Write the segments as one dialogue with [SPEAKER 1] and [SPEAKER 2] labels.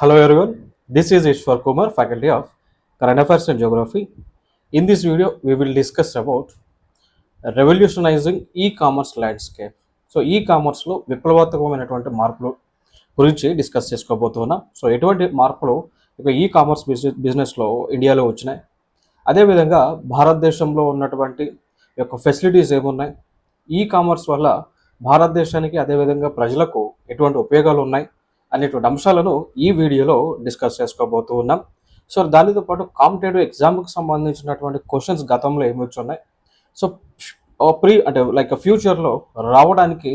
[SPEAKER 1] Hello everyone, this is Ishwar Kumar, Faculty of Current Affairs and Geography. In this video, we will discuss about revolutionizing e-commerce landscape. So e కామర్స్లో విప్లవాత్మకమైనటువంటి మార్పులు గురించి discuss చేసుకోబోతున్నాం. So ఎటువంటి మార్పులు ఇక e commerce business బిజినెస్లో ఇండియాలో వచ్చినాయి? అదేవిధంగా భారతదేశంలో ఉన్నటువంటి యొక్క ఫెసిలిటీస్ ఏమున్నాయి? ఈ కామర్స్ వల్ల భారతదేశానికి అదేవిధంగా ప్రజలకు ఎటువంటి ఉపయోగాలు ఉన్నాయి? అనేటువంటి అంశాలను ఈ వీడియోలో డిస్కస్ చేసుకోబోతూ ఉన్నాం. సో దానితో పాటు కాంపిటేటివ్ ఎగ్జామ్కి సంబంధించినటువంటి క్వశ్చన్స్ గతంలో ఏమి వచ్చి ఉన్నాయి? సో ప్రీ అంటే లైక్ ఫ్యూచర్లో రావడానికి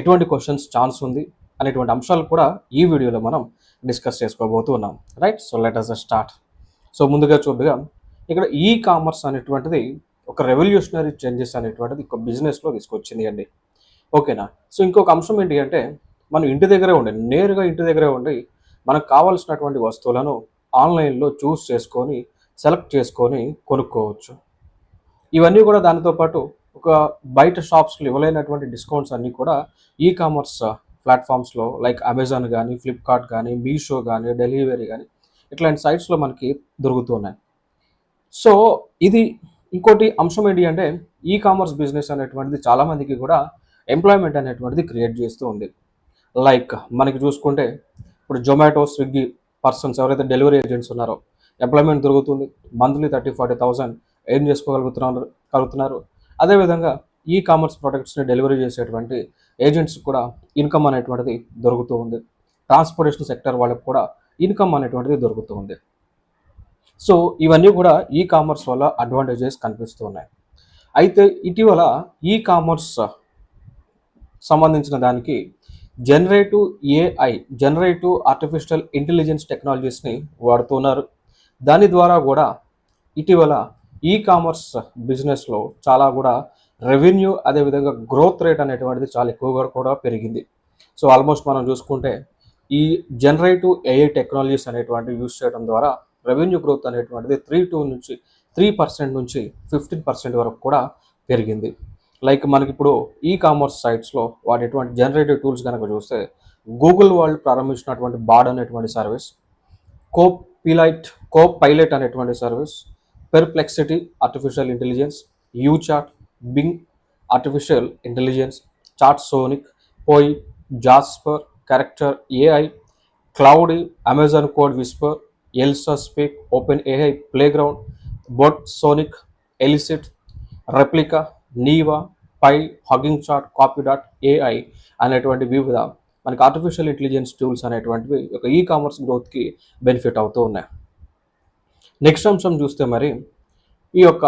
[SPEAKER 1] ఎటువంటి క్వశ్చన్స్ ఛాన్స్ ఉంది? అనేటువంటి అంశాలు కూడా ఈ వీడియోలో మనం డిస్కస్ చేసుకోబోతూ ఉన్నాం. Right so let us start so ముందుగా చూద్దాం ఇక్కడ ఈ కామర్స్ అనేటువంటిది ఒక రెవల్యూషనరీ చేంజెస్ అనేటువంటిది ఒక బిజినెస్లో తీసుకొచ్చింది అండి. ఓకేనా సో ఇంకొక అంశం ఏంటి అంటే మనం ఇంటి దగ్గరే ఉండి నేరుగా ఇంటి దగ్గరే ఉండి మనకు కావాల్సినటువంటి వస్తువులను ఆన్లైన్లో చూస్ చేసుకొని సెలెక్ట్ చేసుకొని కొనుక్కోవచ్చు. ఇవన్నీ కూడా దానితో పాటు ఒక బయట షాప్స్లో ఇవ్వలేనటువంటి డిస్కౌంట్స్ అన్నీ కూడా ఈ కామర్స్ ప్లాట్ఫామ్స్లో లైక్ అమెజాన్ కానీ ఫ్లిప్కార్ట్ కానీ మీషో కానీ డెలివరీ కానీ ఇట్లాంటి సైట్స్లో మనకి దొరుకుతున్నాయి. సో ఇది ఇంకోటి అంశం ఏంటి అంటే ఈ కామర్స్ బిజినెస్ అనేటువంటిది చాలామందికి కూడా ఎంప్లాయ్మెంట్ అనేటువంటిది క్రియేట్ చేస్తూ ఉంది. లైక్ మనకి చూసుకుంటే ఇప్పుడు జొమాటో స్విగ్గీ పర్సన్స్ ఎవరైతే డెలివరీ ఏజెంట్స్ ఉన్నారో ఎంప్లాయ్మెంట్ దొరుకుతుంది మంత్లీ థర్టీ ఫార్టీ థౌసండ్ ఏం చేసుకోగలుగుతున్నారు కలుగుతున్నారు. అదేవిధంగా ఈ కామర్స్ ప్రొడక్ట్స్ని డెలివరీ చేసేటువంటి ఏజెంట్స్ కూడా ఇన్కమ్ అనేటువంటిది దొరుకుతూ ఉంది. ట్రాన్స్పోర్టేషన్ సెక్టర్ వాళ్ళకి కూడా ఇన్కమ్ అనేటువంటిది దొరుకుతూ ఉంది. సో ఇవన్నీ కూడా ఈ కామర్స్ వల్ల అడ్వాంటేజెస్ కనిపిస్తూ ఉన్నాయి. అయితే ఇటీవల ఈ కామర్స్ సంబంధించిన దానికి generative AI generative artificial intelligence టెక్నాలజీస్ని వాడుతున్నారు. దాని ద్వారా కూడా ఇటీవల ఈ కామర్స్ బిజినెస్లో చాలా కూడా రెవెన్యూ అదేవిధంగా గ్రోత్ రేట్ అనేటువంటిది చాలా ఎక్కువగా కూడా పెరిగింది. సో ఆల్మోస్ట్ మనం చూసుకుంటే ఈ జనరేటివ్ ఏఐ టెక్నాలజీస్ అనేటువంటివి యూజ్ చేయడం ద్వారా రెవెన్యూ గ్రోత్ అనేటువంటిది త్రీ టూ నుంచి త్రీ పర్సెంట్ నుంచి ఫిఫ్టీన్ పర్సెంట్ వరకు కూడా పెరిగింది. లైక్ మనకి ఇప్పుడు ఈ కామర్స్ సైట్స్లో వాడేటువంటి జనరేటివ్ టూల్స్ కనుక చూస్తే గూగుల్ వాళ్ళు ప్రారంభించినటువంటి బాడ్ అనేటువంటి సర్వీస్ కోప్ పిలైట్ కోప్ పైలట్ అనేటువంటి service Perplexity artificial intelligence YouChat Bing artificial intelligence Chatsonic Poe Jasper Character AI Claude Amazon CodeWhisperer Elsa Speak OpenAI playground Botsonic Elicit Replika Neeva Pi HuggingChat copy dot AI అనేటువంటి వివిధ మనకి artificial intelligence tools అనేటువంటివి ఒక e commerce గ్రోత్కి benefit అవుతూ ఉన్నాయి. Next అంశం చూస్తే మరి ఈ యొక్క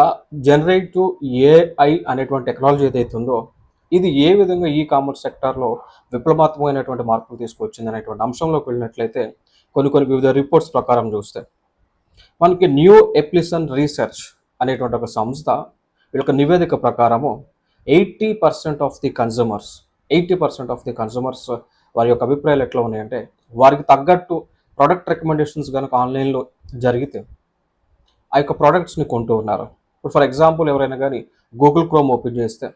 [SPEAKER 1] జనరేటివ్ ఏఐ అనేటువంటి టెక్నాలజీ ఏదైతే ఉందో ఇది ఏ విధంగా ఈ కామర్స్ సెక్టార్లో విప్లవాత్మకమైనటువంటి మార్పులు తీసుకొచ్చింది అనేటువంటి అంశంలోకి వెళ్ళినట్లయితే కొన్ని కొన్ని వివిధ రిపోర్ట్స్ ప్రకారం చూస్తే మనకి న్యూ ఎప్లిసన్ రీసెర్చ్ అనేటువంటి ఒక సంస్థ వీళ్ళ యొక్క నివేదిక ప్రకారము eighty percent of the consumers eighty percent of the consumers వారి యొక్క అభిప్రాయాలు ఎట్లా ఉన్నాయంటే వారికి తగ్గట్టు ప్రోడక్ట్ రికమెండేషన్స్ కనుక ఆన్లైన్లో జరిగితే ఆ యొక్క ప్రోడక్ట్స్ని కొంటూ ఉన్నారు. ఇప్పుడు ఫర్ ఎగ్జాంపుల్ ఎవరైనా కానీ గూగుల్ క్రోమ్ ఓపెన్ చేస్తే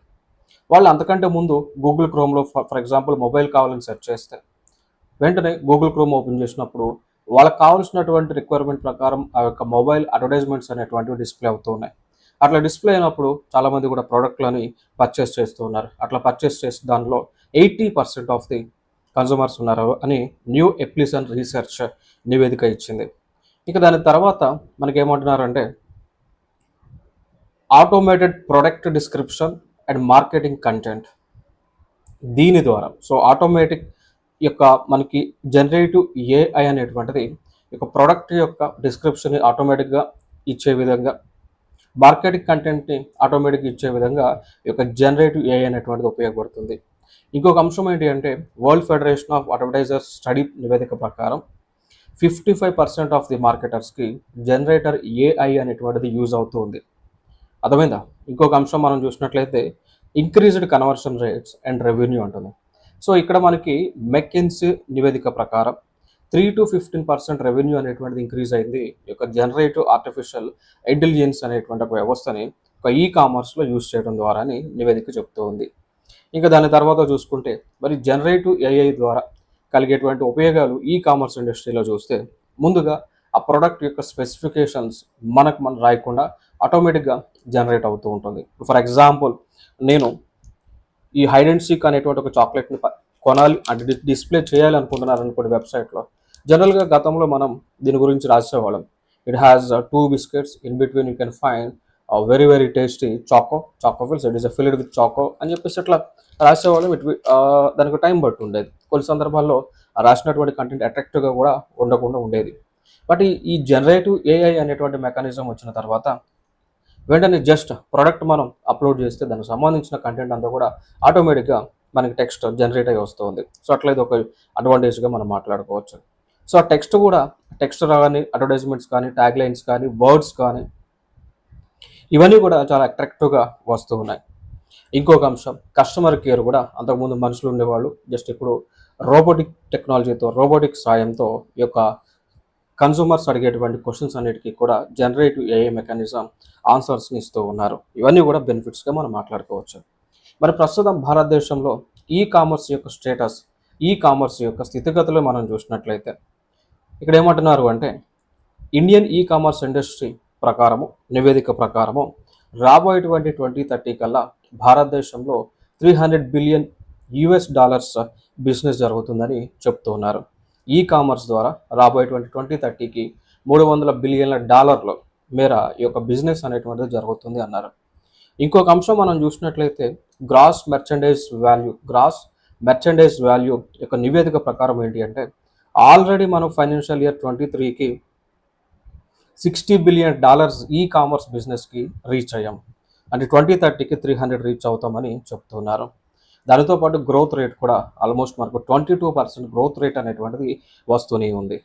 [SPEAKER 1] వాళ్ళు అంతకంటే ముందు గూగుల్ క్రోమ్లో ఫర్ ఎగ్జాంపుల్ మొబైల్ కావాలని సెర్చ్ చేస్తే వెంటనే గూగుల్ క్రోమ్ ఓపెన్ చేసినప్పుడు వాళ్ళకి కావాల్సినటువంటి రిక్వైర్మెంట్ ప్రకారం ఆ యొక్క మొబైల్ అడ్వర్టైజ్మెంట్స్ అనేటువంటివి డిస్ప్లే అవుతూ ఉన్నాయి. అట్లా డిస్ప్లే అయినప్పుడు చాలామంది కూడా ప్రోడక్ట్లని పర్చేస్ చేస్తూ ఉన్నారు. అట్లా పర్చేస్ చేసి దానిలో eighty percent of the consumers ఉన్నారు అని న్యూ ఎప్లిసన్ రీసెర్చ్ నివేదిక ఇచ్చింది. ఇంకా దాని తర్వాత మనకేమంటున్నారంటే automated product description and marketing content దీని ద్వారా. సో ఆటోమేటిక్ యొక్క మనకి జనరేటివ్ ఏఐ అనేటువంటిది ఒక ప్రోడక్ట్ యొక్క డిస్క్రిప్షన్ ఆటోమేటిక్గా ఇచ్చే విధంగా మార్కెటింగ్ కంటెంట్ని ఆటోమేటిక్గా ఇచ్చే విధంగా ఈ యొక్క జనరేటివ్ ఏఐ అనేటువంటిది ఉపయోగపడుతుంది. ఇంకొక అంశం ఏంటి అంటే world federation of advertisers study నివేదిక ప్రకారం fifty five percent of the మార్కెటర్స్కి generator AI అనేటువంటిది యూజ్ అవుతుంది అర్థమైందా? ఇంకొక అంశం మనం చూసినట్లయితే increased conversion rates and revenue ఉంటుంది సో ఇక్కడ మనకి మెకెన్సీ నివేదిక ప్రకారం three to fifteen percent revenue అనేటువంటిది ఇంక్రీజ్ అయింది. ఈ యొక్క జనరేటివ్ ఆర్టిఫిషియల్ ఇంటెలిజెన్స్ అనేటువంటి ఒక వ్యవస్థని ఒక ఈ కామర్స్లో యూజ్ చేయడం ద్వారా అని నివేదిక చెప్తూ ఉంది. ఇంకా దాని తర్వాత చూసుకుంటే మరి జనరేటివ్ ఏఐ ద్వారా కలిగేటువంటి ఉపయోగాలు ఈ కామర్స్ ఇండస్ట్రీలో చూస్తే ముందుగా ఆ ప్రోడక్ట్ యొక్క స్పెసిఫికేషన్స్ మనకు మనం రాయకుండా ఆటోమేటిక్గా జనరేట్ అవుతూ ఉంటుంది. ఫర్ ఎగ్జాంపుల్ నేను ఈ హైడ్ అండ్ సీక్ అనేటువంటి ఒక చాక్లెట్ని కొనాలి అంటే డిస్ప్లే చేయాలి అనుకుంటున్నారు అనుకోండి వెబ్సైట్లో జనరల్గా గతంలో మనం దీని గురించి రాసేవాళ్ళం. It has two biscuits in between you can find very very tasty choco choco fills it is filled with choco అని చెప్పేసి ఇట్లా రాసేవాళ్ళం. ఇట్ uh, దానికి టైం బట్టి ఉండేది. కొన్ని సందర్భాల్లో రాసినటువంటి కంటెంట్ అట్రాక్టివ్గా కూడా ఉండకుండా ఉండేది. బట్ ఈ- ఈ జనరేటివ్ ఏఐ అనేటువంటి మెకానిజం వచ్చిన తర్వాత వెంటనే జస్ట్ ప్రోడక్ట్ మనం అప్లోడ్ చేస్తే దానికి సంబంధించిన కంటెంట్ అంతా కూడా ఆటోమేటిక్గా మనకి టెక్స్ట్ జనరేట్ అయ్యి వస్తుంది సో అట్లా ఇది ఒక అడ్వాంటేజ్గా మనం మాట్లాడుకోవచ్చు. సో ఆ టెక్స్ట్ కూడా టెక్స్ట్ కానీ అడ్వర్టైజ్మెంట్స్ కానీ ట్యాగ్ లైన్స్ కానీ వర్డ్స్ కానీ ఇవన్నీ కూడా చాలా అట్రాక్టివ్గా వస్తూ ఉన్నాయి. ఇంకొక అంశం కస్టమర్ కేర్ కూడా అంతకుముందు మనుషులు ఉండేవాళ్ళు. జస్ట్ ఇప్పుడు రోబోటిక్ టెక్నాలజీతో రోబోటిక్ సాయంతో ఈ యొక్క కన్సూమర్స్ అడిగేటువంటి క్వశ్చన్స్ అన్నిటికీ కూడా జనరేటివ్ ఏఐ మెకానిజం ఆన్సర్స్ని ఇస్తూ ఉన్నారు. ఇవన్నీ కూడా బెనిఫిట్స్గా మనం మాట్లాడుకోవచ్చు. మరి ప్రస్తుతం భారతదేశంలో ఈ కామర్స్ యొక్క స్టేటస్ ఈ కామర్స్ యొక్క స్థితిగతులు మనం చూసినట్లయితే ఇక్కడ ఏమంటున్నారు అంటే ఇండియన్ ఈ కామర్స్ ఇండస్ట్రీ ప్రకారము నివేదిక ప్రకారము రాబోయేటువంటి ట్వంటీ థర్టీ కల్లా భారతదేశంలో three hundred billion US dollars business జరుగుతుందని చెప్తూ ఉన్నారు. ఈ కామర్స్ ద్వారా రాబోయేటువంటి ట్వంటీ థర్టీకి మూడు వందల బిలియన్ల డాలర్లు మేర ఈ యొక్క బిజినెస్ అనేటువంటిది జరుగుతుంది అన్నారు. ఇంకొక అంశం మనం చూసినట్లయితే gross merchandise value gross merchandise value యొక్క నివేదిక ప్రకారం ఏంటి అంటే ఆల్రెడీ మనం ఫైనాన్షియల్ ఇయర్ ట్వంటీ త్రీకి sixty billion dollars e commerce బిజినెస్కి రీచ్ అయ్యాం. అంటే ట్వంటీ థర్టీకి త్రీ హండ్రెడ్ రీచ్ అవుతామని చెప్తున్నారు. దానితో పాటు గ్రోత్ రేట్ కూడా ఆల్మోస్ట్ మనకు twenty two percent growth rate అనేటువంటిది వస్తూనే ఉంది.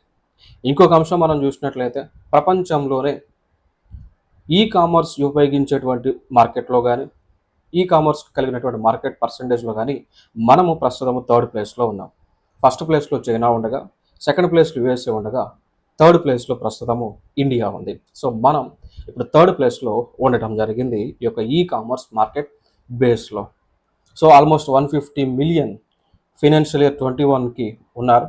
[SPEAKER 1] ఇంకొక అంశం మనం చూసినట్లయితే ప్రపంచంలోనే ఈ కామర్స్ ఉపయోగించేటువంటి మార్కెట్లో కానీ ఈ కామర్స్ కలిగినటువంటి మార్కెట్ పర్సంటేజ్లో కానీ మనము ప్రస్తుతం థర్డ్ ప్లేస్లో ఉన్నాం. ఫస్ట్ ప్లేస్లో చైనా ఉండగా సెకండ్ ప్లేస్లో యుఎస్ఏ ఉండగా థర్డ్ ప్లేస్లో ప్రస్తుతము ఇండియా ఉంది. సో మనం ఇప్పుడు థర్డ్ ప్లేస్లో ఉండటం జరిగింది ఈ యొక్క ఈ కామర్స్ మార్కెట్ బేస్లో. So almost one fifty million financial year twenty వన్కి ఉన్నారు.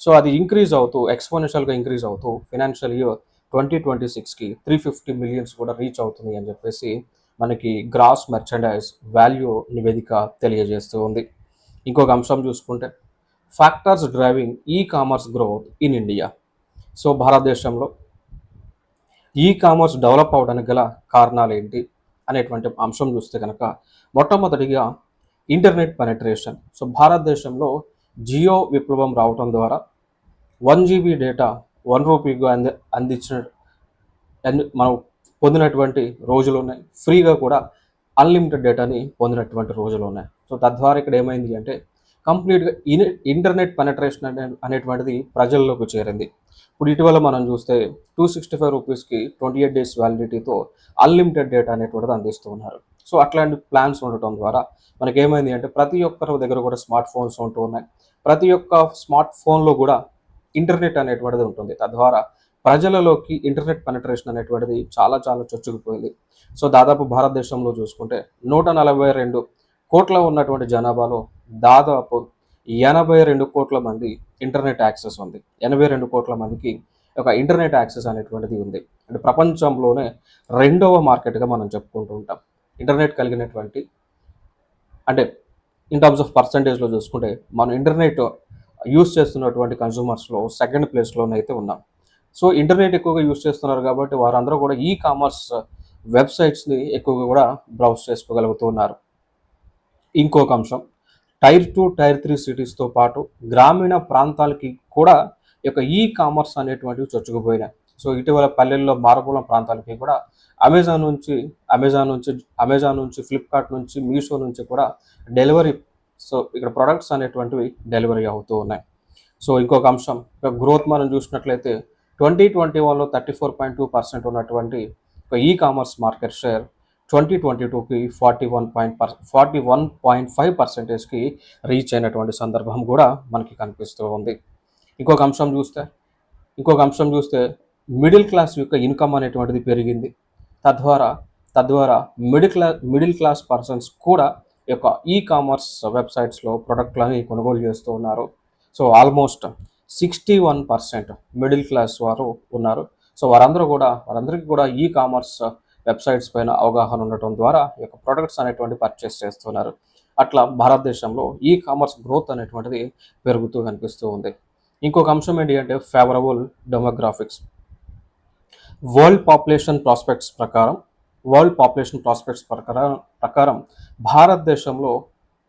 [SPEAKER 1] సో అది ఇంక్రీజ్ అవుతూ ఎక్స్పోనెన్షియల్గా ఇంక్రీజ్ అవుతూ ఫినాన్షియల్ ఇయర్ ట్వంటీ ట్వంటీ సిక్స్కి త్రీ ఫిఫ్టీ మిలియన్స్ కూడా రీచ్ అవుతుంది అని చెప్పేసి మనకి గ్రాస్ మెర్చండైజ్ వాల్యూ నివేదిక తెలియజేస్తూ ఉంది. ఇంకొక అంశం చూసుకుంటే factors driving e commerce growth in India so భారతదేశంలో ఈ కామర్స్ డెవలప్ అవడానికి గల కారణాలు ఏంటి అనేటువంటి అంశం చూస్తే కనుక మొట్టమొదటిగా ఇంటర్నెట్ పెనట్రేషన్ సో భారతదేశంలో జియో విప్లవం రావటం ద్వారా వన్ జీబీ డేటా వన్ రూపీగా అంది అందించిన మనం పొందినటువంటి రోజులు ఉన్నాయి. ఫ్రీగా కూడా అన్లిమిటెడ్ డేటాని పొందినటువంటి రోజులు ఉన్నాయి. సో తద్వారా ఇక్కడ ఏమైంది అంటే కంప్లీట్గా ఇంటర్నెట్ పెనట్రేషన్ అనే అనేటువంటిది ప్రజల్లోకి చేరింది. ఇప్పుడు ఇటీవల మనం చూస్తే టూ సిక్స్టీ ఫైవ్ రూపీస్కి ట్వంటీ ఎయిట్ డేస్ వ్యాలిడిటీతో అన్లిమిటెడ్ డేటా అనేటువంటిది అందిస్తూ ఉన్నారు. సో అట్లాంటి ప్లాన్స్ ఉండటం ద్వారా మనకి ఏమైంది అంటే ప్రతి ఒక్కరి దగ్గర కూడా స్మార్ట్ ఫోన్స్ ఉంటూ ఉన్నాయి. ప్రతి ఒక్క స్మార్ట్ ఫోన్లో కూడా ఇంటర్నెట్ అనేటువంటిది ఉంటుంది. తద్వారా ప్రజలలోకి ఇంటర్నెట్ పెనట్రేషన్ అనేటువంటిది చాలా చాలా చొచ్చుకుపోయింది. సో దాదాపు భారతదేశంలో చూసుకుంటే నూట నలభై రెండు కోట్ల ఉన్నటువంటి జనాభాలో దాదాపు ఎనభై రెండు కోట్ల మంది ఇంటర్నెట్ యాక్సెస్ ఉంది. ఎనభై రెండు కోట్ల మందికి ఒక ఇంటర్నెట్ యాక్సెస్ అనేటువంటిది ఉంది. అంటే ప్రపంచంలోనే రెండవ మార్కెట్గా మనం చెప్పుకుంటూ ఉంటాం. ఇంటర్నెట్ కలిగినటువంటి అంటే ఇన్ టర్మ్స్ ఆఫ్ పర్సంటేజ్లో చూసుకుంటే మనం ఇంటర్నెట్ యూస్ చేస్తున్నటువంటి కన్సూమర్స్లో సెకండ్ ప్లేస్లోనైతే ఉన్నాం. సో ఇంటర్నెట్ ఎక్కువగా యూస్ చేస్తున్నారు కాబట్టి వారందరూ కూడా ఈ కామర్స్ వెబ్సైట్స్ని ఎక్కువగా కూడా బ్రౌజ్ చేసుకోగలుగుతున్నారు. ఇంకొక అంశం. టైర్ టూ టైర్ త్రీ సిటీస్తో పాటు గ్రామీణ ప్రాంతాలకి కూడా ఈ యొక్క ఈ కామర్స్ అనేటువంటివి చొచ్చుకుపోయినాయి. సో ఇటీవల పల్లెల్లో మారుమూల ప్రాంతాలకి కూడా అమెజాన్ నుంచి అమెజాన్ నుంచి అమెజాన్ నుంచి ఫ్లిప్కార్ట్ నుంచి మీషో నుంచి కూడా డెలివరీ సో ఇక్కడ ప్రొడక్ట్స్ అనేటువంటివి డెలివరీ అవుతూ ఉన్నాయి. సో ఇంకొక అంశం గ్రోత్ మనం చూసినట్లయితే ట్వంటీ ట్వంటీ వన్లో thirty four point two percent ఉన్నటువంటి ఒక e commerce market share twenty twenty టూకి forty one point per forty one point five పర్సెంటేజ్కి reach అయినటువంటి సందర్భం కూడా మనకి కనిపిస్తూ ఉంది. ఇంకొక అంశం చూస్తే ఇంకొక అంశం చూస్తే మిడిల్ క్లాస్ యొక్క ఇన్కమ్ అనేటువంటిది పెరిగింది. తద్వారా తద్వారా middle class middle class persons కూడా యొక్క ఈ కామర్స్ వెబ్సైట్స్లో ప్రొడక్ట్లని కొనుగోలు చేస్తూ ఉన్నారు. So almost sixty one percent middle class వారు ఉన్నారు. సో వారందరూ కూడా వారందరికీ కూడా ఈ కామర్స్ వెబ్సైట్స్ పైన అవగాహన ఉండటం ద్వారా ఈ యొక్క ప్రొడక్ట్స్ అనేటువంటి పర్చేస్ చేస్తున్నారు. అట్లా భారతదేశంలో ఈ కామర్స్ గ్రోత్ అనేటువంటిది పెరుగుతూ కనిపిస్తూ ఉంది. ఇంకొక అంశం ఏంటి అంటే favourable demographics. World population prospects ప్రకారం వరల్డ్ పాపులేషన్ ప్రాస్పెక్ట్స్ ప్రకారం ప్రకారం భారతదేశంలో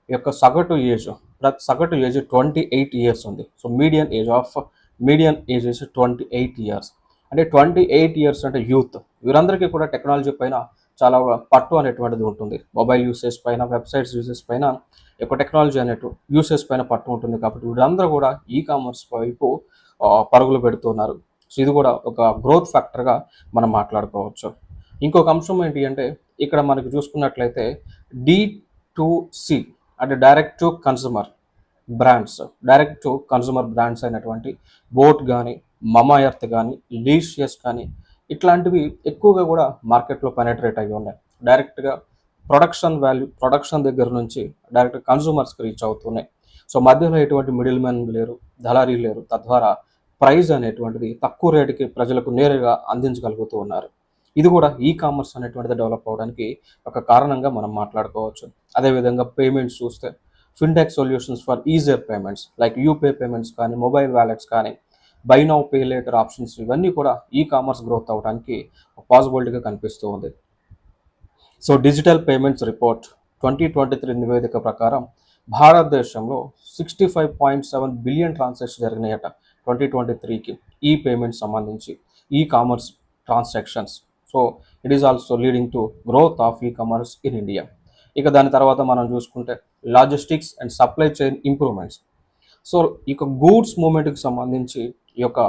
[SPEAKER 1] యొక్క సగటు ఏజ్ ప్రతి సగటు ఏజ్ ట్వంటీ ఎయిట్ ఇయర్స్ ఉంది. So median age of median age వచ్చి ట్వంటీ ఎయిట్ ఇయర్స్. అంటే ట్వంటీ ఎయిట్ ఇయర్స్ అంటే యూత్. వీరందరికీ కూడా టెక్నాలజీ పైన చాలా పట్టు అనేటువంటిది ఉంటుంది. మొబైల్ యూసేజ్ పైన వెబ్సైట్స్ యూసేజ్ పైన ఎక్కువ టెక్నాలజీ అనేటు యూసేజ్ పైన పట్టు ఉంటుంది కాబట్టి వీరందరూ కూడా ఈ కామర్స్ వైపు పరుగులు పెడుతున్నారు. సో ఇది కూడా ఒక గ్రోత్ ఫ్యాక్టర్గా మనం మాట్లాడుకోవచ్చు. ఇంకొక అంశం ఏంటి అంటే ఇక్కడ మనకి చూసుకున్నట్లయితే డి టు సి అంటే direct to consumer brands direct to consumer brands అయినటువంటి బోట్ కానీ మమా ఎర్త్ కానీ లీషియస్ కానీ ఇట్లాంటివి ఎక్కువగా కూడా మార్కెట్లో పెనట్రేట్ అయ్యి ఉన్నాయి. డైరెక్ట్గా ప్రొడక్షన్ వాల్యూ ప్రొడక్షన్ దగ్గర నుంచి డైరెక్ట్ కన్సూమర్స్కి రీచ్ అవుతున్నాయి. సో మధ్యలో ఎటువంటి మిడిల్ మ్యాన్ లేరు దళారీ లేరు తద్వారా ప్రైజ్ అనేటువంటిది తక్కువ రేటుకి ప్రజలకు నేరుగా అందించగలుగుతూ ఉన్నారు. ఇది కూడా ఈ కామర్స్ అనేటువంటిది డెవలప్ అవడానికి ఒక కారణంగా మనం మాట్లాడుకోవచ్చు. అదేవిధంగా పేమెంట్స్ చూస్తే fintech solutions for easier payments like UPI payments కానీ మొబైల్ వ్యాలెట్స్ కానీ buy now pay later options ఇవన్నీ కూడా ఈ కామర్స్ గ్రోత్ అవడానికి పాసిబిలిటీగా కనిపిస్తూ ఉంది. So digital payments report twenty twenty three నివేదిక ప్రకారం భారతదేశంలో sixty five point seven billion transaction జరిగినాయట twenty twenty త్రీకి ఈ పేమెంట్ సంబంధించి e commerce transactions so it is also leading to growth of e commerce in India ఇక దాని తర్వాత మనం చూసుకుంటే logistics and supply chain improvements so ఈ యొక్క గూడ్స్ మూమెంట్కి సంబంధించి ఈ యొక్క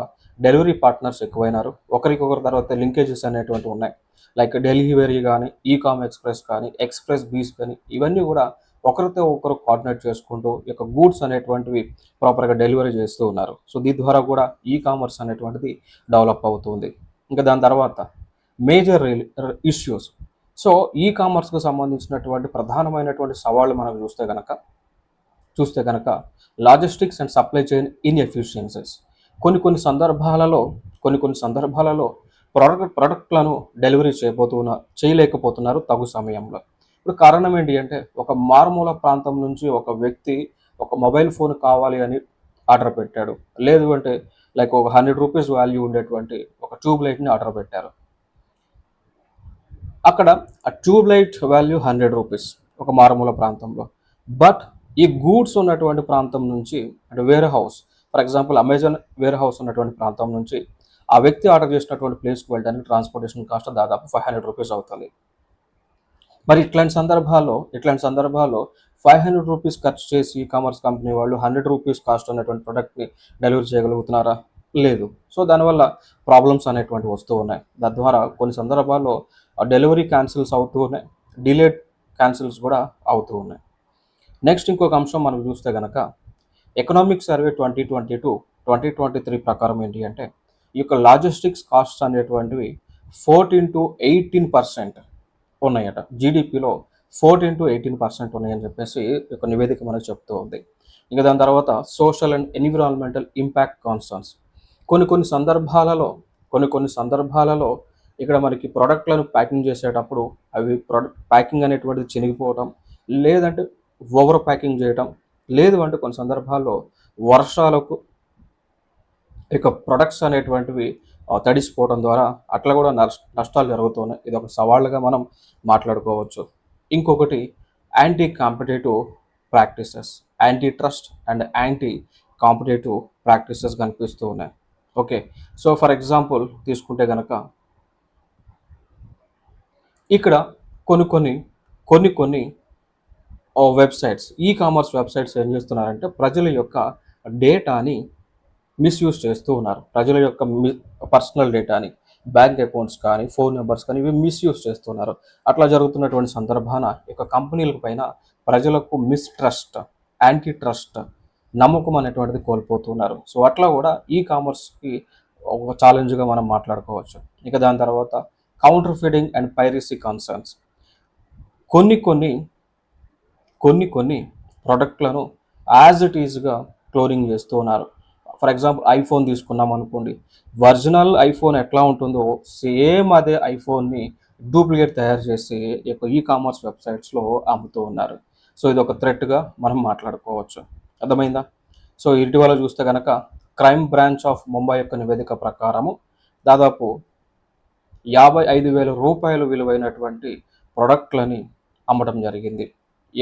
[SPEAKER 1] డెలివరీ పార్ట్నర్స్ ఎక్కువైనారు. ఒకరికొకరి తర్వాత లింకేజెస్ అనేటువంటివి ఉన్నాయి. లైక్ డెలివరీ కానీ ఈకామ్ ఎక్స్ప్రెస్ కానీ ఎక్స్ప్రెస్ బీస్ కానీ ఇవన్నీ కూడా ఒకరితో ఒకరు కోఆర్డినేట్ చేసుకుంటూ ఈ యొక్క గూడ్స్ అనేటువంటివి ప్రాపర్గా డెలివరీ చేస్తూ ఉన్నారు. సో దీని ద్వారా కూడా ఈ కామర్స్ అనేటువంటిది డెవలప్ అవుతుంది. ఇంకా దాని తర్వాత మేజర్ ఇష్యూస్. సో ఈ కామర్స్కు సంబంధించినటువంటి ప్రధానమైనటువంటి సవాళ్ళు మనం చూస్తే కనుక చూస్తే కనుక logistics and supply chain inefficiencies కొన్ని కొన్ని సందర్భాలలో కొన్ని కొన్ని సందర్భాలలో ప్రోడక్ట్ ప్రోడక్ట్లను డెలివరీ చేయబోతున్న చేయలేకపోతున్నారు తగు సమయంలో. ఇప్పుడు కారణం ఏంటి అంటే ఒక మారుమూల ప్రాంతం నుంచి ఒక వ్యక్తి ఒక మొబైల్ ఫోన్ కావాలి అని ఆర్డర్ పెట్టాడు. లేదు అంటే లైక్ ఒక హండ్రెడ్ రూపీస్ వాల్యూ ఉండేటువంటి ఒక ట్యూబ్ లైట్ని ఆర్డర్ పెట్టారు. అక్కడ ఆ tube light value hundred rupees ఒక మారుమూల ప్రాంతంలో. బట్ ఈ గూడ్స్ ఉన్నటువంటి ప్రాంతం నుంచి అంటే warehouse for example Amazon warehouse ఉన్నటువంటి ప్రాంతం నుంచి ఆ వ్యక్తి ఆర్డర్ చేసినటువంటి ప్లేస్కి వెళ్ళడానికి ట్రాన్స్పోర్టేషన్ కాస్ట్ దాదాపు ఫైవ్ హండ్రెడ్ రూపీస్ అవుతుంది. మరి ఇట్లాంటి సందర్భాల్లో ఇట్లాంటి సందర్భాల్లో ఫైవ్ హండ్రెడ్ రూపీస్ ఖర్చు చేసి ఈ కామర్స్ కంపెనీ వాళ్ళు హండ్రెడ్ రూపీస్ కాస్ట్ ఉన్నటువంటి ప్రొడక్ట్ని డెలివరీ చేయగలుగుతున్నారా? లేదు. సో దానివల్ల ప్రాబ్లమ్స్ అనేటువంటివి వస్తూ ఉన్నాయి. తద్వారా కొన్ని సందర్భాల్లో డెలివరీ క్యాన్సిల్స్ అవుతూ ఉన్నాయి డిలేడ్ క్యాన్సిల్స్ కూడా అవుతూ ఉన్నాయి. నెక్స్ట్ ఇంకొక అంశం మనం చూస్తే కనుక economic survey twenty twenty two twenty twenty three ప్రకారం ఏంటి అంటే ఈ యొక్క లాజిస్టిక్స్ కాస్ట్ అనేటువంటివి ఫోర్టీన్ టు ఎయిటీన్ పర్సెంట్ ఉన్నాయట. జీడిపిలో ఫోర్టీన్ టు ఎయిటీన్ పర్సెంట్ ఉన్నాయని చెప్పేసి ఒక నివేదిక మనకు చెప్తూ ఉంది. ఇంకా దాని తర్వాత social and environmental impact concerns కొన్ని కొన్ని సందర్భాలలో కొన్ని కొన్ని సందర్భాలలో ఇక్కడ మనకి ప్రోడక్ట్లను ప్యాకింగ్ చేసేటప్పుడు అవి ప్రోడక్ట్ ప్యాకింగ్ అనేటువంటిది చినిగిపోవటం లేదంటే ఓవర్ ప్యాకింగ్ చేయటం లేదు అంటే కొన్ని సందర్భాల్లో వర్షాలకు ఇక ప్రొడక్ట్స్ అనేటువంటివి తడిసిపోవడం ద్వారా అట్లా కూడా నష్ట నష్టాలు జరుగుతున్నాయి. ఇది ఒక సవాళ్ళుగా మనం మాట్లాడుకోవచ్చు. ఇంకొకటి anti competitive practices anti trust and anti competitive practices కనిపిస్తూ ఉన్నాయి. ఓకే సో ఫర్ ఎగ్జాంపుల్ తీసుకుంటే కనుక ఇక్కడ కొన్ని కొన్ని కొన్ని కొన్ని వెబ్సైట్స్ ఈ కామర్స్ వెబ్సైట్స్ ఏం చేస్తున్నారంటే ప్రజల యొక్క డేటాని మిస్యూజ్ చేస్తూ ఉన్నారు. ప్రజల యొక్క మి పర్సనల్ డేటాని బ్యాంక్ అకౌంట్స్ కానీ ఫోన్ నెంబర్స్ కానీ ఇవి మిస్యూజ్ చేస్తున్నారు అట్లా జరుగుతున్నటువంటి సందర్భాన యొక్క కంపెనీల పైన ప్రజలకు మిస్ట్రస్ట్ యాంటీ ట్రస్ట్ నమ్మకం అనేటువంటిది కోల్పోతున్నారు సో అట్లా కూడా ఈ కామర్స్కి ఒక ఛాలెంజ్గా మనం మాట్లాడుకోవచ్చు. ఇక దాని తర్వాత counterfeiting and piracy concerns కొన్ని కొన్ని కొన్ని కొన్ని ప్రోడక్ట్లను యాజ్ ఇట్ ఈజ్గా క్లోరింగ్ చేస్తూ ఉన్నారు. ఫర్ ఎగ్జాంపుల్ ఐఫోన్ తీసుకున్నాం అనుకోండి. ఒరిజినల్ ఐఫోన్ ఎట్లా ఉంటుందో సేమ్ అదే ఐఫోన్ని డూప్లికేట్ తయారు చేసి యొక్క ఈ కామర్స్ వెబ్సైట్స్లో అమ్ముతూ ఉన్నారు. సో ఇది ఒక థ్రెట్గా మనం మాట్లాడుకోవచ్చు. అర్థమైందా? సో ఇటీవల చూస్తే కనుక క్రైమ్ బ్రాంచ్ ఆఫ్ ముంబై యొక్క నివేదిక ప్రకారము దాదాపు యాభై ఐదు వేల రూపాయలు విలువైనటువంటి ప్రొడక్ట్లని అమ్మడం జరిగింది.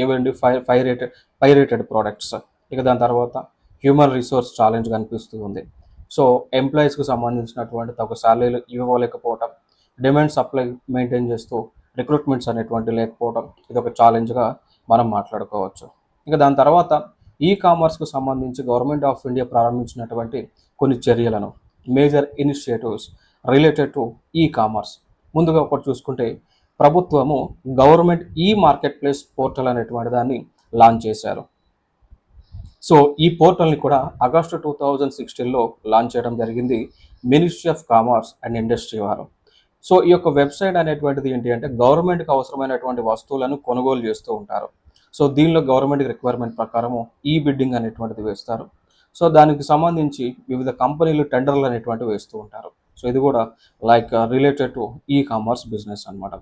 [SPEAKER 1] ఏవండి? Fire fire rated fire rated products. ఇక దాని తర్వాత హ్యూమన్ రిసోర్స్ ఛాలెంజ్ కనిపిస్తూ ఉంది. సో ఎంప్లాయీస్కి సంబంధించినటువంటి తగు శాలరీలు ఇవ్వలేకపోవటం డిమాండ్ సప్లై మెయింటైన్ చేస్తూ రిక్రూట్మెంట్స్ అనేటువంటి లేకపోవడం ఇది ఒక ఛాలెంజ్గా మనం మాట్లాడుకోవచ్చు. ఇక దాని తర్వాత ఈ కామర్స్కు సంబంధించి గవర్నమెంట్ ఆఫ్ ఇండియా ప్రారంభించినటువంటి కొన్ని చర్యలను major initiatives related to e commerce ముందుగా ఒకటి చూసుకుంటే ప్రభుత్వము గవర్నమెంట్ ఈ మార్కెట్ ప్లేస్ పోర్టల్ అనేటువంటి దాన్ని లాంచ్ చేశారు. సో ఈ పోర్టల్ని కూడా ఆగస్టు టూ థౌజండ్ సిక్స్టీన్లో లాంచ్ చేయడం జరిగింది ministry of commerce and industry వారు. సో ఈ యొక్క వెబ్సైట్ అనేటువంటిది ఏంటి అంటే గవర్నమెంట్కి అవసరమైనటువంటి వస్తువులను కొనుగోలు చేస్తూ ఉంటారు. సో దీనిలో గవర్నమెంట్ రిక్వైర్మెంట్ ప్రకారము ఈ బిడ్డింగ్ అనేటువంటిది వేస్తారు. సో దానికి సంబంధించి వివిధ కంపెనీలు టెండర్లు అనేటువంటివి వేస్తూ ఉంటారు. సో ఇది కూడా like related to e commerce business అన్నమాట.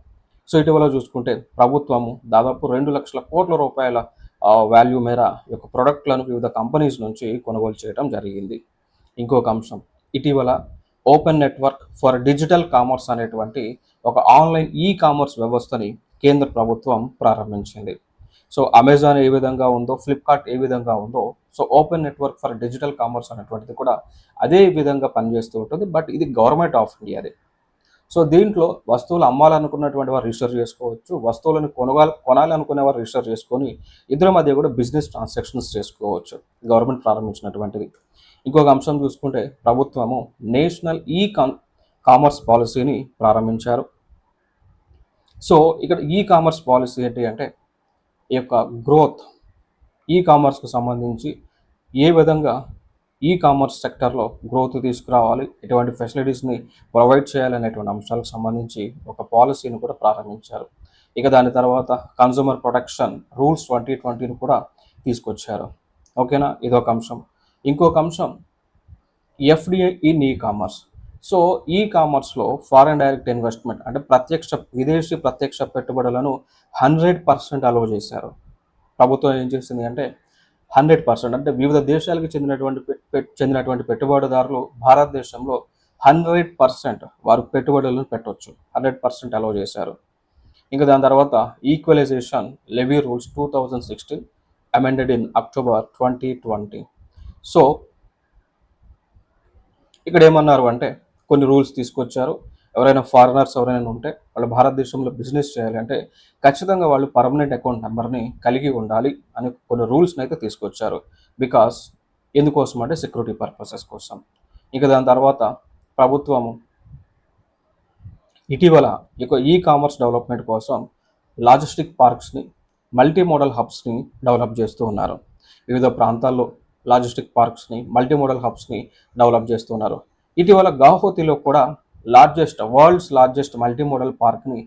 [SPEAKER 1] సో ఇటీవల చూసుకుంటే ప్రభుత్వము దాదాపు రెండు లక్షల కోట్ల రూపాయల వాల్యూ మేర యొక్క ప్రొడక్ట్లను వివిధ కంపెనీస్ నుంచి కొనుగోలు చేయడం జరిగింది. ఇంకొక అంశం ఇటీవల open network for digital commerce అనేటువంటి ఒక ఆన్లైన్ ఈ కామర్స్ వ్యవస్థని కేంద్ర ప్రభుత్వం ప్రారంభించింది. సో అమెజాన్ ఏ విధంగా ఉందో ఫ్లిప్కార్ట్ ఏ విధంగా ఉందో so open network for digital commerce అనేటువంటిది కూడా అదే విధంగా పనిచేస్తూ ఉంటుంది. బట్ ఇది గవర్నమెంట్ ఆఫ్ ఇండియాది. సో దీంట్లో వస్తువులు అమ్మాలనుకున్నటువంటి వారు రిజిస్టర్ చేసుకోవచ్చు వస్తువులను కొనగాలి కొనాలనుకునే వారు రిజిస్టర్ చేసుకొని ఇద్దరి మధ్య కూడా బిజినెస్ ట్రాన్సాక్షన్స్ చేసుకోవచ్చు. గవర్నమెంట్ ప్రారంభించినటువంటిది. ఇంకొక అంశం చూసుకుంటే ప్రభుత్వము నేషనల్ ఈ కామర్స్ పాలసీని ప్రారంభించారు. సో ఇక్కడ ఈ కామర్స్ పాలసీ ఏంటి అంటే ఈ యొక్క గ్రోత్ ఈ కామర్స్కు సంబంధించి ఏ విధంగా ఈ కామర్స్ సెక్టర్లో గ్రోత్ తీసుకురావాలి. ఎటువంటి ఫెసిలిటీస్ని ప్రొవైడ్ చేయాలనేటువంటి అంశాలకు సంబంధించి ఒక పాలసీని కూడా ప్రారంభించారు. ఇక దాని తర్వాత కన్సూమర్ ప్రొటెక్షన్ రూల్స్ ట్వంటీ ట్వంటీని కూడా తీసుకొచ్చారు. ఓకేనా? ఇదొక అంశం. ఇంకొక అంశం FDI in e commerce so ఈ కామర్స్లో ఫారెన్ డైరెక్ట్ ఇన్వెస్ట్మెంట్ అంటే ప్రత్యక్ష విదేశీ ప్రత్యక్ష పెట్టుబడులను హండ్రెడ్ పర్సెంట్ అలవ్ చేశారు. ప్రభుత్వం ఏం చేసింది అంటే హండ్రెడ్ పర్సెంట్ అంటే వివిధ దేశాలకు చెందినటువంటి పె- చెందినటువంటి పెట్టుబడిదారులు భారతదేశంలో హండ్రెడ్ పర్సెంట్ వారు పెట్టుబడులను పెట్టవచ్చు హండ్రెడ్ పర్సెంట్ అలౌ చేశారు. ఇంకా దాని తర్వాత equalisation levy rules two thousand sixteen amended in October twenty twenty so ఇక్కడ ఏమన్నారు అంటే కొన్ని రూల్స్ తీసుకొచ్చారు. ఎవరైనా ఫారినర్స్ ఎవరైనా ఉంటే వాళ్ళు భారతదేశంలో బిజినెస్ చేయాలి. అంటే ఖచ్చితంగా వాళ్ళు పర్మనెంట్ అకౌంట్ నెంబర్ని కలిగి ఉండాలి అని కొన్ని రూల్స్ని అయితే తీసుకొచ్చారు. బికాస్ ఎందుకోసం అంటే సెక్యూరిటీ పర్పసెస్ కోసం. ఇక దాని తర్వాత ప్రభుత్వము ఇటీవల ఇక ఈ కామర్స్ డెవలప్మెంట్ కోసం లాజిస్టిక్ పార్క్స్ని మల్టీ మోడల్ హబ్స్ని డెవలప్ చేస్తూ ఉన్నారు. వివిధ ప్రాంతాల్లో లాజిస్టిక్ పార్క్స్ని మల్టీ మోడల్ హబ్స్ని డెవలప్ చేస్తున్నారు ఇటీవల గౌహతిలో కూడా largest world's largest multi modal పార్క్ని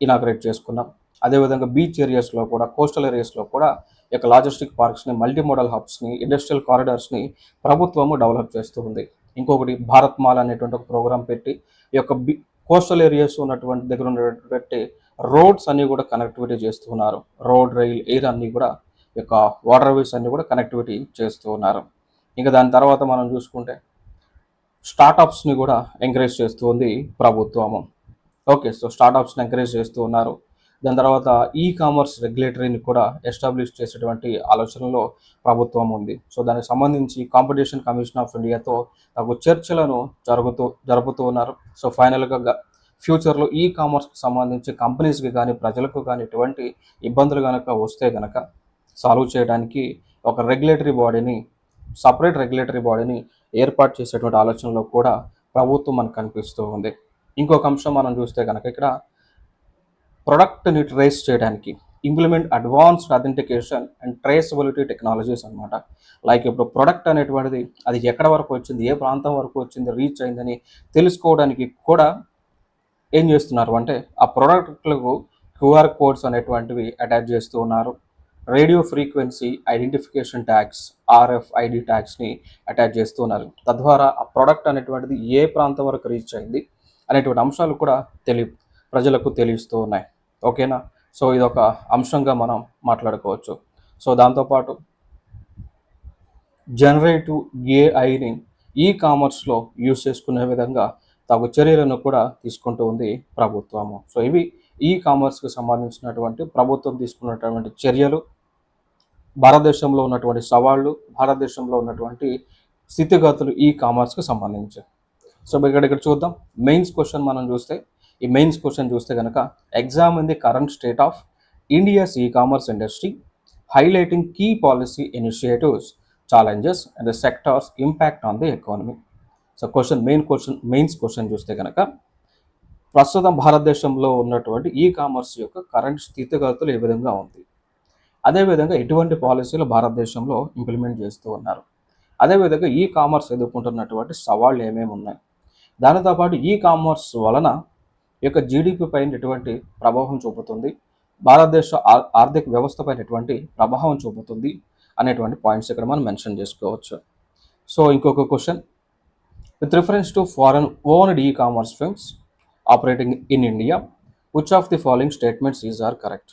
[SPEAKER 1] inaugurate చేసుకున్నాం. అదేవిధంగా బీచ్ ఏరియాస్లో కూడా కోస్టల్ ఏరియాస్లో కూడా యొక్క లాజిస్టిక్ పార్క్స్ని మల్టీ మోడల్ హబ్స్ని ఇండస్ట్రియల్ కారిడార్స్ని ప్రభుత్వము డెవలప్ చేస్తూ ఉంది. ఇంకొకటి భారత్ మాల్ అనేటువంటి ఒక ప్రోగ్రాం పెట్టి ఈ యొక్క బి కోస్టల్ ఏరియాస్ ఉన్నటువంటి దగ్గర ఉన్నటువంటి రోడ్స్ అన్నీ కూడా కనెక్టివిటీ చేస్తూ ఉన్నారు. రోడ్ రైల్ ఎయిర్ అన్ని కూడా ఈ యొక్క వాటర్ వేస్ కూడా కనెక్టివిటీ చేస్తూ ఉన్నారు. ఇంకా దాని తర్వాత మనం చూసుకుంటే స్టార్టప్స్ని కూడా ఎంకరేజ్ చేస్తూ ఉంది ప్రభుత్వము. ఓకే సో స్టార్టప్స్ని ఎంకరేజ్ చేస్తూ ఉన్నారు. దాని తర్వాత ఈ కామర్స్ రెగ్యులేటరీని కూడా ఎస్టాబ్లిష్ చేసేటువంటి ఆలోచనలో ప్రభుత్వం ఉంది. సో దానికి సంబంధించి కాంపిటీషన్ కమిషన్ ఆఫ్ ఇండియాతో తగు చర్చలను జరుగుతూ జరుపుతూ ఉన్నారు. సో ఫైనల్గా ఫ్యూచర్లో ఈ కామర్స్కి సంబంధించి కంపెనీస్కి కానీ ప్రజలకు కానీ ఎటువంటి ఇబ్బందులు కనుక వస్తే కనుక సాల్వ్ చేయడానికి ఒక రెగ్యులేటరీ బాడీని సపరేట్ రెగ్యులేటరీ బాడీని ఏర్పాటు చేసేటువంటి ఆలోచనలో కూడా ప్రభుత్వం మనకు కనిపిస్తూ ఉంది. ఇంకొక అంశం మనం చూస్తే కనుక ఇక్కడ ప్రొడక్ట్ని ట్రేస్ చేయడానికి implement advanced authentication and traceability technologies అన్నమాట. లైక్ ఇప్పుడు ప్రొడక్ట్ అనేటువంటిది అది ఎక్కడ వరకు వచ్చింది ఏ ప్రాంతం వరకు వచ్చింది రీచ్ అయిందని తెలుసుకోవడానికి కూడా ఏం చేస్తున్నారు అంటే ఆ ప్రోడక్ట్లకు క్యూఆర్ కోడ్స్ అనేటువంటివి అటాచ్ చేస్తూ ఉన్నారు. Radio frequency identification tags RF ID ట్యాక్స్ని attach చేస్తున్నారు తద్వారా ఆ ప్రోడక్ట్ అనేటువంటిది ఏ ప్రాంతం వరకు రీచ్ అయింది అనేటువంటి అంశాలు కూడా తెలియ ప్రజలకు తెలియస్తూ ఉన్నాయి. ఓకేనా? సో ఇది ఒక అంశంగా మనం మాట్లాడుకోవచ్చు. సో దాంతోపాటు జనరేటివ్ ఏఐని ఈ కామర్స్లో యూజ్ చేసుకునే విధంగా తగు చర్యలను కూడా తీసుకుంటూ ఉంది ప్రభుత్వము. సో ఇవి ఈ కామర్స్కి సంబంధించినటువంటి ప్రభుత్వం తీసుకున్నటువంటి చర్యలు భారతదేశంలో ఉన్నటువంటి సవాళ్ళు భారతదేశంలో ఉన్నటువంటి స్థితిగతులు ఈ కామర్స్కి సంబంధించి. సో ఇక్కడ ఇక్కడ చూద్దాం. మెయిన్స్ క్వశ్చన్ మనం చూస్తే ఈ మెయిన్స్ క్వశ్చన్ చూస్తే కనుక examine in the current state of India's e commerce industry highlighting key policy initiatives challenges and the sector's impact on the economy. So question main question mains question చూస్తే కనుక ప్రస్తుతం భారతదేశంలో ఉన్నటువంటి ఈ కామర్స్ యొక్క current స్థితిగతులు ఏ విధంగా ఉంది? అదేవిధంగా ఎటువంటి పాలసీలు భారతదేశంలో ఇంప్లిమెంట్ చేస్తూ ఉన్నారు. అదేవిధంగా ఈ కామర్స్ ఎదుర్కొంటున్నటువంటి సవాళ్ళు ఏమేమి ఉన్నాయి? దానితో పాటు ఈ కామర్స్ వలన యొక్క జీడిపి పైన ఎటువంటి ప్రభావం చూపుతుంది? భారతదేశ ఆర్- ఆర్థిక వ్యవస్థ పైన ఎటువంటి ప్రభావం చూపుతుంది? అనేటువంటి పాయింట్స్ ఇక్కడ మనం మెన్షన్ చేసుకోవచ్చు. సో ఇంకొక question with reference to foreign owned e commerce firms operating in India which of the following statements is are correct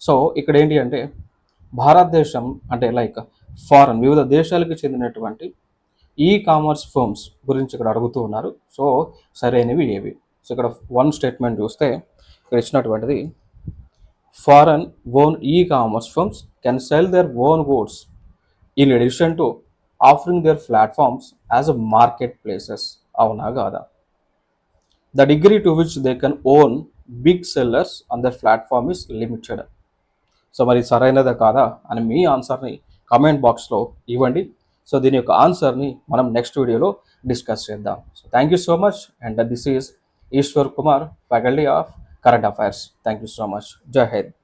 [SPEAKER 1] so ఇక్కడ ఏంటి అంటే భారతదేశం అంటే లైక్ ఫారెన్ వివిధ దేశాలకు చెందినటువంటి ఈ కామర్స్ ఫర్మ్స్ గురించి ఇక్కడ అడుగుతూ ఉన్నారు. సో సరైనవి ఏవి? సో ఇక్కడ వన్ స్టేట్మెంట్ చూస్తే ఇక్కడ ఇచ్చినటువంటిది foreign own e commerce firms can sell their own goods in addition to offering their platforms as a market places అవునా కాదా? The degree to which they can own big sellers on their platform is limited so మరి సరైనదా కాదా అని మీ ఆన్సర్ని comment బాక్స్లో ఇవ్వండి. So దీని యొక్క ఆన్సర్ని మనం నెక్స్ట్ వీడియోలో డిస్కస్ చేద్దాం. So thank you so much and this is Eshwar Kumar faculty of current affairs. Thank you so much. Jai Hind.